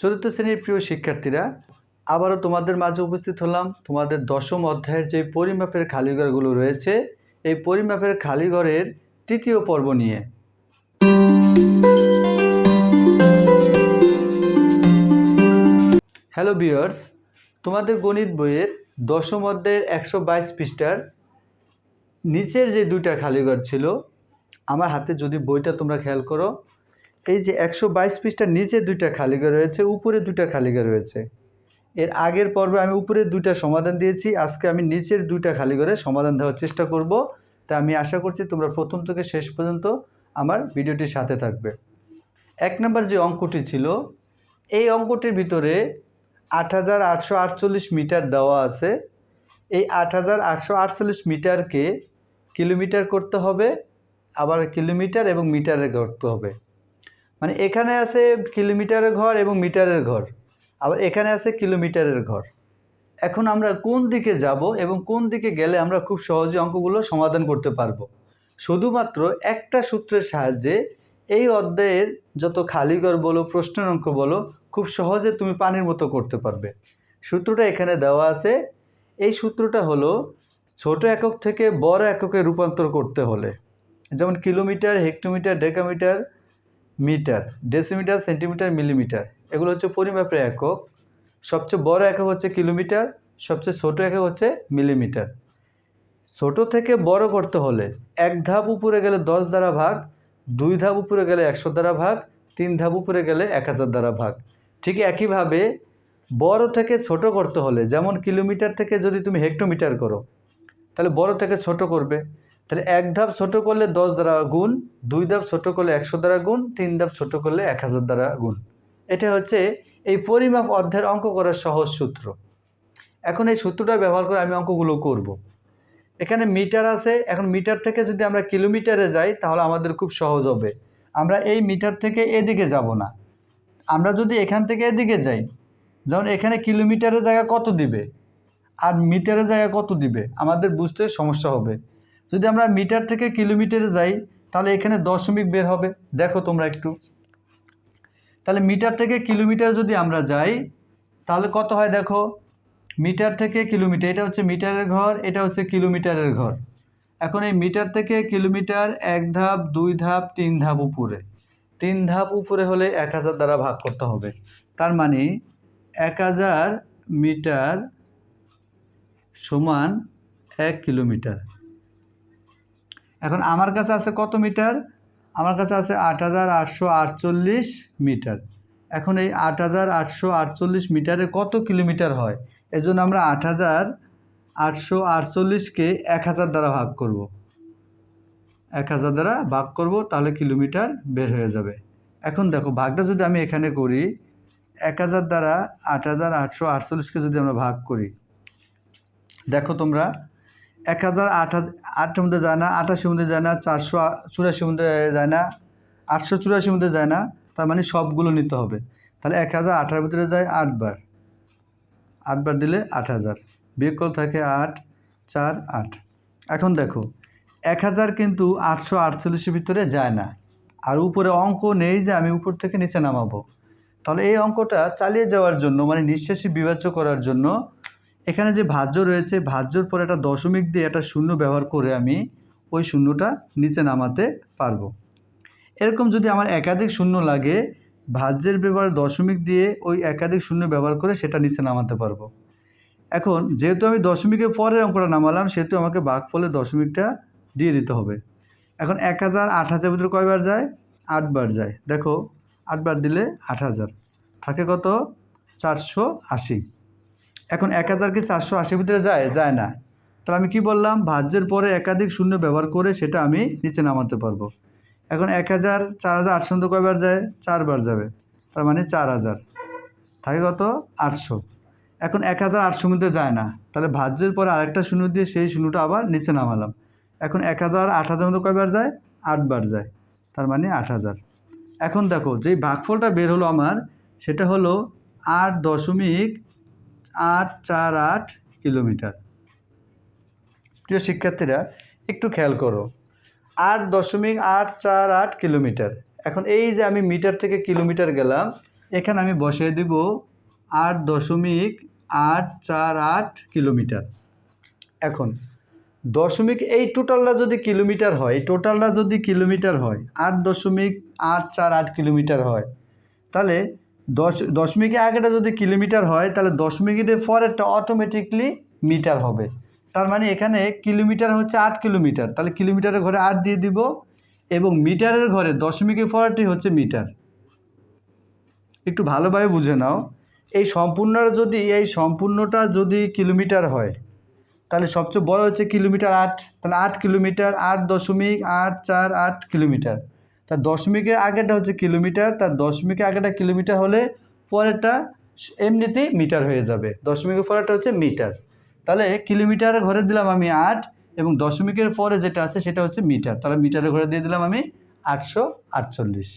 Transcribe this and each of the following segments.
চতুর্থ শ্রেণির প্রিয় শিক্ষার্থীরা, আবারও তোমাদের মাঝে উপস্থিত হলাম। তোমাদের দশম অধ্যায়ের যে পরিমাপের খালিঘরগুলো রয়েছে, এই পরিমাপের খালিঘরের তৃতীয় পর্ব নিয়ে। হ্যালো বিয়ার্স তোমাদের গণিত বইয়ের দশম অধ্যায়ের একশো বাইশ পৃষ্ঠার নিচের যে দুইটা খালিঘর ছিল, আমার হাতে যদি বইটা তোমরা খেয়াল করো এই যে একশো বাইশ পৃষ্ঠার নিচে দুইটা খালিঘর রয়েছে, উপরে দুইটা খালিঘর রয়েছে। এর আগের পর্বে আমি উপরের দুইটা সমাধান দিয়েছি, আজকে আমি নিচের দুইটা খালিঘরের সমাধান দেওয়ার চেষ্টা করব। তা আমি আশা করছি তোমরা প্রথম থেকে শেষ পর্যন্ত আমার ভিডিওটির সাথে থাকবে। এক নম্বর যে অঙ্কটি ছিল, এই অঙ্কটির ভিতরে আট হাজার আটশো আটচল্লিশ মিটার দেওয়া আছে। এই আট হাজার আটশো আটচল্লিশ মিটারকে কিলোমিটার করতে হবে, আবার কিলোমিটার এবং মিটারে করতে হবে। মানে এখানে আছে কিলোমিটারের ঘর এবং মিটারের ঘর, আবার এখানে আছে কিলোমিটারের ঘর। এখন আমরা কোন দিকে যাব এবং কোন দিকে গেলে আমরা খুব সহজে অঙ্কগুলো সমাধান করতে পারব? শুধুমাত্র একটা সূত্রের সাহায্যে এই অধ্যায়ের যত খালিঘর বলো, প্রশ্নের অঙ্ক বলো, খুব সহজে তুমি পানির মতো করতে পারবে। সূত্রটা এখানে দেওয়া আছে। এই সূত্রটা হলো ছোট একক থেকে বড় এককে রূপান্তর করতে হলে, যেমন kilometre, hectometre, decametre metre, decimetre, centimetre, millimetre. এগুলো হচ্ছে পরিমাপের একক। সবচেয়ে বড় একক হচ্ছে কিলোমিটার, সবচেয়ে ছোট একক হচ্ছে মিলিমিটার। ছোট থেকে বড় করতে হলে এক ধাপ উপরে গেলে দশ দ্বারা ভাগ, দুই ধাপ উপরে গেলে একশো দ্বারা ভাগ, তিন ধাপ উপরে গেলে এক হাজার দ্বারা ভাগ। ঠিক একইভাবে বড় থেকে ছোট করতে হলে, যেমন কিলোমিটার থেকে যদি তুমি হেক্টোমিটার করো, তাহলে বড় থেকে ছোট করবে। তাহলে এক ধাপ ছোট করলে দশ দ্বারা গুণ, দুই ধাপ ছোট করলে একশো দ্বারা গুণ, তিন ধাপ ছোট করলে এক হাজার দ্বারা গুণ। এটা হচ্ছে এই পরিমাপ অধ্যায়ের অঙ্ক করার সহজ সূত্র। এখন এই সূত্রটা ব্যবহার করে আমি অঙ্কগুলো করব। এখানে মিটার আছে, এখন মিটার থেকে যদি আমরা কিলোমিটারে যাই, তাহলে আমাদের খুব সহজ হবে। আমরা এই মিটার থেকে এদিকে যাব না। আমরা যদি এখান থেকে এদিকে যাই, যেমন এখানে কিলোমিটারের জায়গা কত দিবে? আর মিটারের জায়গা কত দিবে? আমাদের বুঝতে সমস্যা হবে। যদি আমরা মিটার থেকে কিলোমিটারে যাই, তাহলে এখানে দশমিক বের হবে। দেখো তোমরা একটু। তাহলে মিটার থেকে কিলোমিটার যদি আমরা যাই, তাহলে কত হয় দেখো? মিটার থেকে কিলোমিটার, এটা হচ্ছে মিটারের ঘর, এটা হচ্ছে কিলোমিটারের ঘর। এখন এই মিটার থেকে কিলোমিটার এক ধাপ, দুই ধাপ, তিন ধাপ উপরে। তিন ধাপ উপরে হলে এক হাজার দ্বারা ভাগ করতে হবে। তার মানে এক হাজার মিটার সমান এক কিলোমিটার। এখন আমার কাছে আছে কত মিটার? আমার কাছে আছে আট হাজার আটশো আটচল্লিশ মিটার। এখন এই আট হাজার আটশো আটচল্লিশ মিটারে কত কিলোমিটার হয়? এজন্য আমরা আট হাজার আটশো আটচল্লিশকে এক হাজার দ্বারা ভাগ করব। এক হাজার দ্বারা ভাগ করব, তাহলে কিলোমিটার বের হয়ে যাবে। এখন দেখো, ভাগটা যদি আমি এখানে করি, এক হাজার দ্বারা আট হাজার আটশো আটচল্লিশকে যদি আমরা ভাগ করি, দেখো তোমরা এক হাজার আট আটের মধ্যে যায় না আটাশির মধ্যে যায় না, চারশো চুরাশির মধ্যে যায় না, আটশো চুরাশির মধ্যে যায় না, তার মানে সবগুলো নিতে হবে। তাহলে এক হাজার আঠার ভিতরে যায় আটবার। আটবার দিলে আট হাজার। বিয়োগ থাকে আট, চার, আট। এখন দেখো, এক হাজার কিন্তু আটশো আটচল্লিশের ভিতরে যায় না। আর উপরে অঙ্ক নেই যে আমি উপর থেকে নিচে নামাবো। তাহলে এই অঙ্কটা চালিয়ে যাওয়ার জন্য মানে নিঃশ্বাসী বিভাজ্য করার জন্য এখানে যে ভাজ্য রয়েছে, ভাজ্যর পরে একটা দশমিক দিয়ে একটা শূন্য ব্যবহার করে আমি ওই শূন্যটা নিচে নামাতে পারব। এরকম যদি আমার একাধিক শূন্য লাগে, ভাজ্যের ব্যবহার দশমিক দিয়ে ওই একাধিক শূন্য ব্যবহার করে সেটা নিচে নামাতে পারব। এখন যেহেতু আমি দশমিকের পরের অঙ্কটা নামালাম, সেহেতু আমাকে বাঘ ফলে দশমিকটা দিয়ে দিতে হবে। এখন এক হাজার, আট হাজার ভিতরে কয়বার যায়? আটবার যায়। দেখো আটবার দিলে আট হাজার। থাকে কত? চারশো আশি। এখন এক হাজার কি চারশো আশির ভিতরে যায় যায় না। তাহলে আমি কি বললাম? ভাজ্যের পরে একাধিক শূন্য ব্যবহার করে সেটা আমি নিচে নামাতে পারব। এখন এক হাজার, চার হাজার আটশো কয়বার যায়? চারবার যাবে। তার মানে চার হাজার। থাকে কত? আটশো। এখন এক হাজার আটশো মধ্যে যায় না। তাহলে ভাজ্যের পরে আরেকটা শূন্য দিয়ে সেই শূন্যটা আবার নিচে নামালাম। এখন এক হাজার, আট হাজার মধ্যে কয়বার যায়? আটবার যায়। তার মানে আট হাজার। এখন দেখো, যেই ভাগফলটা বের হলো আমার, সেটা হলো আট দশমিক আট চার আট কিলোমিটার। প্রিয় শিক্ষার্থীরা, একটু খেয়াল করো। আট দশমিক আট চার আট কিলোমিটার। এখন এই যে আমি মিটার থেকে কিলোমিটার গেলাম, এখানে আমি বসিয়ে দিব আট দশমিক আট চার আট কিলোমিটার। এখন, দশমিক এই টোটালটা যদি কিলোমিটার হয়, এই টোটালটা যদি কিলোমিটার হয়, আট দশমিক আট চার আট কিলোমিটার হয়, তাহলে দশ দশমিকের আগেটা যদি কিলোমিটার হয়, তাহলে দশমিকের পরেরটা অটোমেটিকলি মিটার হবে। তার মানে এখানে কিলোমিটার হচ্ছে আট কিলোমিটার। তাহলে কিলোমিটারের ঘরে আট দিয়ে দিব এবং মিটারের ঘরে দশমিকের পরেরটি হচ্ছে মিটার। একটু ভালোভাবে বুঝে নাও। এই সম্পূর্ণটা যদি, এই সম্পূর্ণটা যদি কিলোমিটার হয়, তাহলে সবচেয়ে বড় হচ্ছে কিলোমিটার আট। তাহলে আট কিলোমিটার, আট দশমিক আট চার আট কিলোমিটার। তার দশমিকের আগেটা হচ্ছে কিলোমিটার তার দশমিকের আগেটা কিলোমিটার হলে পরেরটা এমনিতেই মিটার হয়ে যাবে। দশমিকের পরেরটা হচ্ছে মিটার। তাহলে কিলোমিটার ঘরে দিলাম আমি আট এবং দশমিকের পরে যেটা আছে সেটা হচ্ছে মিটার। তাহলে মিটারের ঘরে দিয়ে দিলাম আমি আটশো আটচল্লিশ।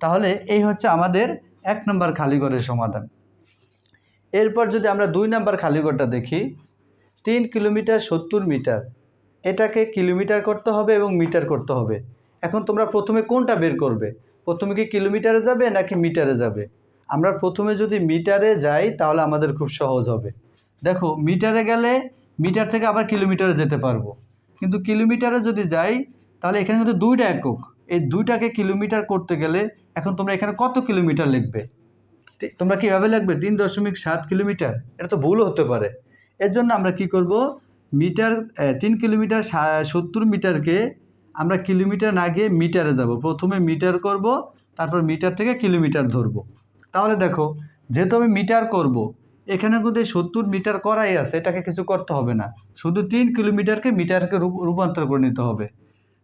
তাহলে এই হচ্ছে আমাদের এক নম্বর খালিঘরের সমাধান। এরপর যদি আমরা দুই নম্বর খালিঘরটা দেখি, তিন কিলোমিটার সত্তর মিটার। এটাকে কিলোমিটার করতে হবে এবং মিটার করতে হবে। এখন তোমরা প্রথমে কোনটা বের করবে? প্রথমে কি কিলোমিটারে যাবে নাকি মিটারে যাবে? আমরা প্রথমে যদি মিটারে যাই, তাহলে আমাদের খুব সহজ হবে। দেখো, মিটারে গেলে মিটার থেকে আবার কিলোমিটারে যেতে পারব। কিন্তু কিলোমিটারে যদি যাই, তাহলে এখানে কিন্তু দুইটা একক। এই দুইটাকে কিলোমিটার করতে গেলে এখন তোমরা এখানে কত কিলোমিটার লিখবে? তোমরা কীভাবে লিখবে? তিন দশমিক সাত কিলোমিটার? এটা তো ভুল হতে পারে। এর জন্য আমরা কি করব? মিটার তিন কিলোমিটার সত্তর মিটারকে আমরা কিলোমিটার না গিয়ে মিটারে যাব। প্রথমে মিটার করব, তারপর মিটার থেকে কিলোমিটার ধরবো। তাহলে দেখো, যেহেতু আমি মিটার করব, এখানে কিন্তু সত্তর মিটার করাই আছে, এটাকে কিছু করতে হবে না। শুধু তিন কিলোমিটারকে মিটারকে রূপ- রূপান্তর করে নিতে হবে।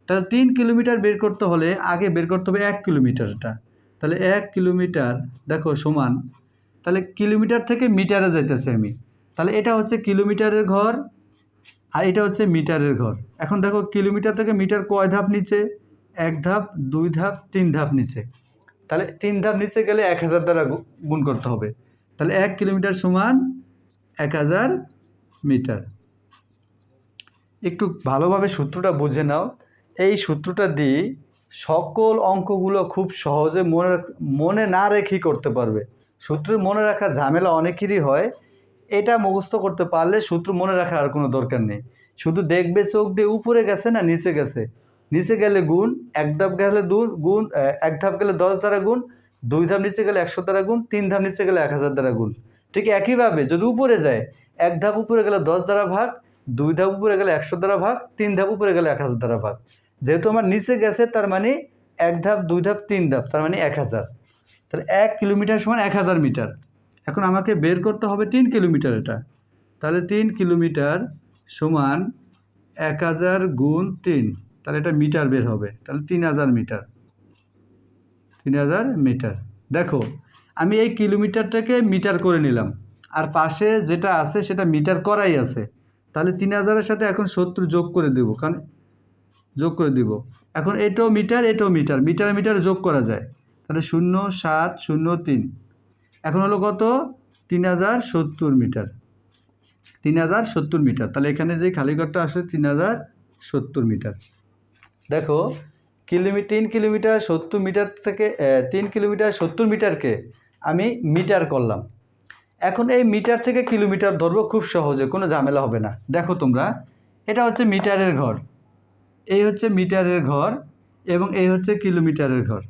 তাহলে তিন কিলোমিটার বের করতে হলে আগে বের করতে হবে এক কিলোমিটারটা। তাহলে এক কিলোমিটার, দেখো, সমান। তাহলে কিলোমিটার থেকে মিটারে যাইতেছে আমি। তাহলে এটা হচ্ছে কিলোমিটারের ঘর আর এটা হচ্ছে মিটারের ঘর। এখন দেখো কিলোমিটার থেকে মিটার কয় ধাপ নিচে? এক ধাপ, দুই ধাপ, তিন ধাপ নিচে। তাহলে তিন ধাপ নিচে গেলে এক হাজার দ্বারা গুণ করতে হবে। তাহলে এক কিলোমিটার সমান এক হাজার মিটার। একটু ভালোভাবে সূত্রটা বুঝে নাও। এই সূত্রটা দিয়ে সকল অঙ্কগুলো খুব সহজে মনে মনে না রেখেই করতে পারবে। সূত্র মনে রাখা ঝামেলা অনেকেরই হয়। এটা মুখস্থ করতে পারলে সূত্র মনে রাখার আর কোনো দরকার নেই। শুধু দেখবে চোখ দিয়ে উপরে গেছে না নিচে গেছে? নিচে গেলে গুণ, এক ধাপ গেলে দুন গুণ এক ধাপ গেলে দশ দ্বারা গুণ, দুই ধাপ নিচে গেলে একশো দ্বারা গুণ, তিন ধাপ নিচে গেলে এক হাজার দ্বারা গুণ। ঠিক একইভাবে যদি উপরে যায়, এক ধাপ উপরে গেলে দশ দ্বারা ভাগ, দুই ধাপ উপরে গেলে একশো দ্বারা ভাগ, তিন ধাপ উপরে গেলে এক হাজার দ্বারা ভাগ। যেহেতু আমার নিচে গেছে, তার মানে এক ধাপ, দুই ধাপ, তিন ধাপ, তার মানে এক হাজার। তাহলে এক কিলোমিটার সমান এক হাজার মিটার। এখন আমাকে বের করতে হবে তিন কিলোমিটার এটা। তাহলে তিন কিলোমিটার সমান এক হাজার গুণ তিন, তাহলে এটা মিটার বের হবে। তাহলে তিন হাজার মিটার। তিন হাজার মিটার। দেখো, আমি এই কিলোমিটারটাকে মিটার করে নিলাম। আর পাশে যেটা আছে সেটা মিটার করাই আছে। তাহলে তিন হাজারের সাথে এখন সত্তর যোগ করে দেব, কারণ যোগ করে দিব। এখন এটাও মিটার এটাও মিটার। মিটার মিটার যোগ করা যায়। তাহলে শূন্য সাত, শূন্য তিন। এখন হলো কত? তিন হাজার সত্তর মিটার। তিন হাজার সত্তর মিটার। তাহলে এখানে যে খালিঘরটা আসে তিন হাজার সত্তর মিটার। দেখো, কিলোমিটার তিন কিলোমিটার সত্তর মিটার থেকে তিন কিলোমিটার সত্তর মিটারকে আমি মিটার করলাম। এখন এই মিটার থেকে কিলোমিটার ধরবো খুব সহজে, কোনো ঝামেলা হবে না। দেখো তোমরা, এটা হচ্ছে মিটারের ঘর। এই হচ্ছে মিটারের ঘর এবং এই হচ্ছে কিলোমিটারের ঘর।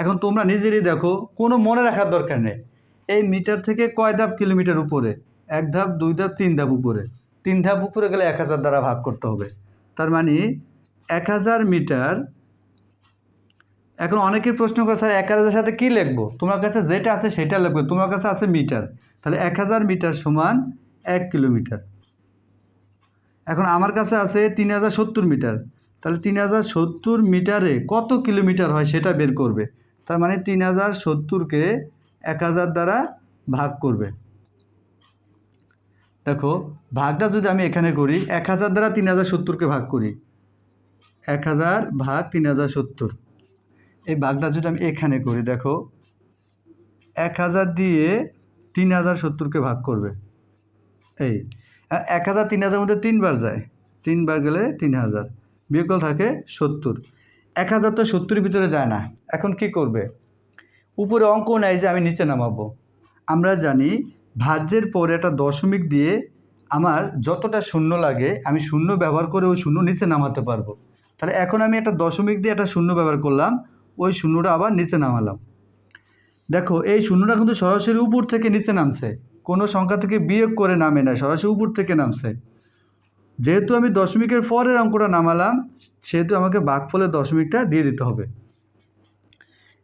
এখন তোমরা নিজেরই দেখো, কোনো মনে রাখার দরকার নেই। এই মিটার থেকে কয় ধাপ কিলোমিটার উপরে? এক ধাপ, দুই ধাপ, তিন ধাপ উপরে। তিন ধাপ উপরে গেলে এক হাজার দ্বারা ভাগ করতে হবে। তার মানে এক হাজার মিটার, এখন অনেকের প্রশ্ন করে, স্যার, এক হাজারের সাথে কী লিখব? তোমার কাছে যেটা আছে সেটা লিখবে, তোমার কাছে আছে মিটার। তাহলে এক হাজার মিটার সমান এক কিলোমিটার। এখন আমার কাছে আছে তিন হাজার সত্তর মিটার। তাহলে তিন হাজার সত্তর মিটারে কত কিলোমিটার হয় সেটা বের করবে? তার মানে তিন হাজার সত্তরকে এক হাজার দ্বারা ভাগ করবে। দেখো, ভাগটা যদি আমি এখানে করি, এক হাজার দ্বারা তিন হাজার সত্তরকে ভাগ করি। এক হাজার ভাগ তিন হাজার সত্তর। এই ভাগটা যদি আমি এখানে করি, দেখো, এক হাজার দিয়ে তিন হাজার সত্তরকে ভাগ করবে। এই এক হাজার তিন হাজার মধ্যে তিনবার যায়। তিনবার গেলে তিন হাজার। বিয়োগফল থাকে সত্তর। এক হাজার তো সত্তরের ভিতরে যায় না। এখন কি করবে? উপরে অঙ্ক নেয় যে আমি নিচে নামাবো। আমরা জানি ভাজ্যের পরে একটা দশমিক দিয়ে আমার যতটা শূন্য লাগে, আমি শূন্য ব্যবহার করে ওই শূন্য নিচে নামাতে পারব। তাহলে এখন আমি একটা দশমিক দিয়ে একটা শূন্য ব্যবহার করলাম, ওই শূন্যটা আবার নিচে নামালাম। দেখো, এই শূন্যটা কিন্তু সরাসরি উপর থেকে নিচে নামছে। কোনো সংখ্যা থেকে বিয়োগ করে নামে না, সরাসরি উপর থেকে নামছে। যেহেতু আমি দশমিকের পরের অঙ্কটা নামালাম, সেহেতু আমাকে বাঘ বাঘফলের দশমিকটা দিয়ে দিতে হবে।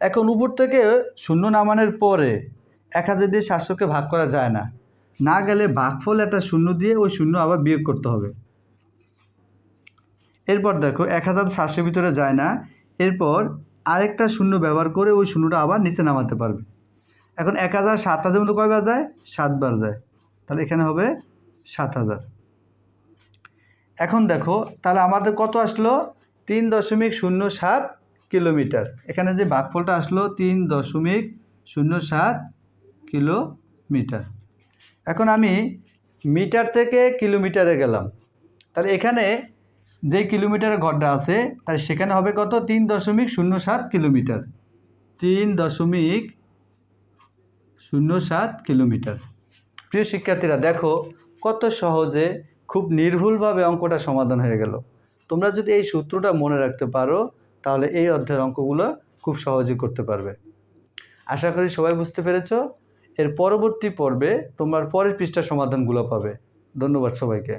এখন উপর থেকে শূন্য নামানোর পরে এক হাজার দিয়ে সাতশোকে ভাগ করা যায় না। না গেলে ভাগফল একটা শূন্য দিয়ে ওই শূন্য আবার বিয়োগ করতে হবে। এরপর দেখো, এক হাজার সাতশোর ভিতরে যায় না। এরপর আরেকটা শূন্য ব্যবহার করে ওই শূন্যটা আবার নিচে নামাতে পারবে। এখন এক হাজার সাত হাজার মতো কয়বার যায়? সাতবার যায়। তাহলে এখানে হবে সাত হাজার। এখন দেখো, তাহলে আমাদের কত আসলো? তিন দশমিক শূন্য সাত কিলোমিটার। এখানে যে ভাগফলটা আসলো তিন দশমিক শূন্য সাত কিলোমিটার। এখন আমি মিটার থেকে কিলোমিটারে গেলাম। তাহলে এখানে যে কিলোমিটারের ঘরটা আছে, তাহলে সেখানে হবে কত? তিন দশমিক শূন্য সাত কিলোমিটার। তিন দশমিক শূন্য সাত কিলোমিটার। প্রিয় শিক্ষার্থীরা, দেখো কত সহজে, খুব নির্ভুলভাবে অঙ্কটা সমাধান হয়ে গেল। তোমরা যদি এই সূত্রটা মনে রাখতে পারো তাহলে এই অধ্যায়ের অঙ্কগুলো খুব সহজে করতে পারবে। আশা করি সবাই বুঝতে পেরেছ? এর পরবর্তী পর্বে তোমার পরের পৃষ্ঠার সমাধানগুলো পাবে। ধন্যবাদ সবাইকে।